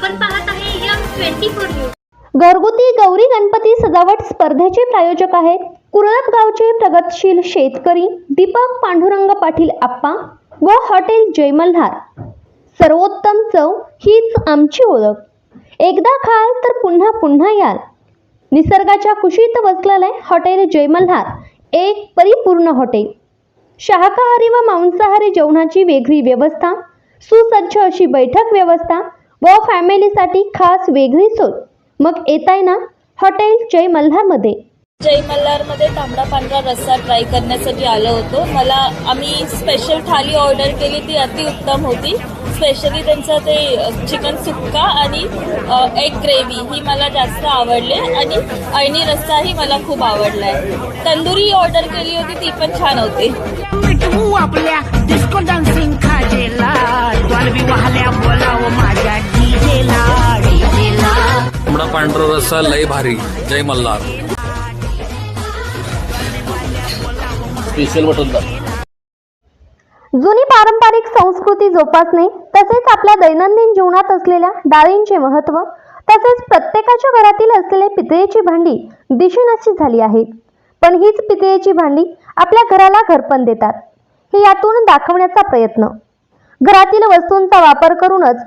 आपण पाहत आहे यम ट्वेंटी फोर न्यूज. घरगुती गौरी गणपती सजावट स्पर्धेचे प्रायोजक आहेत कुरळप गावचे प्रगतशील शेतकरी दीपक पांडुरंग पाटील आप्पा व हॉटेल जयमल्हार. सर्वोत्तम चव हीच आमची ओळख. एकदा खाल तर पुन्हा पुन्हा याल. निसर्गाच्या कुशीत वसलेले हॉटेल जयमल्हार एक परिपूर्ण हॉटेल. शाकाहारी व मांसाहारी जेवणाची वेगळी व्यवस्था सुसज्ज अशी बैठक व्यवस्था व फॅमिलीसाठी खास वेगळी सोय. मग येताय ना हॉटेल जय मल्हारमध्ये जय मल्हारमध्ये तांबडा पांढरा रस्सा ट्राय करण्यासाठी आलो होतो. मला आम्ही स्पेशल थाली ऑर्डर केली ती अतिउत्तम होती. स्पेशली त्यांचं ते चिकन सुक्का आणि एग ग्रेव्ही ही मला जास्त आवडले आणि अळणी रस्साही मला खूप आवडला आहे तंदुरी ऑर्डर केली होती ती पण छान होती. आपल्या डिस्को डान्सिंग पांढरा रस्सा लय भारी. जय मल्हार. स्पेशल मटन जुनी पारंपरिक संस्कृती जोपासणे तसेच आपल्या दैनंदिन जीवनात असलेल्या डाळींचे महत्त्व तसेच प्रत्येकाच्या घरातील असलेले पितळेची भांडी दिशेनाशी झाली आहेत पण हीच पितळेची भांडी आपल्या घराला घरपण देतात. हे यातून दाखवण्याचा प्रयत्न. घरातील वस्तूंचा वापर करूनच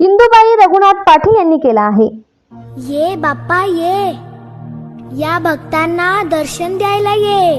इंदुबाई रघुनाथ पाटील यांनी केला आहे. ये बाप्पा ये. या भक्तांना दर्शन द्यायला ये.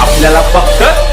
आपल्याला फक्त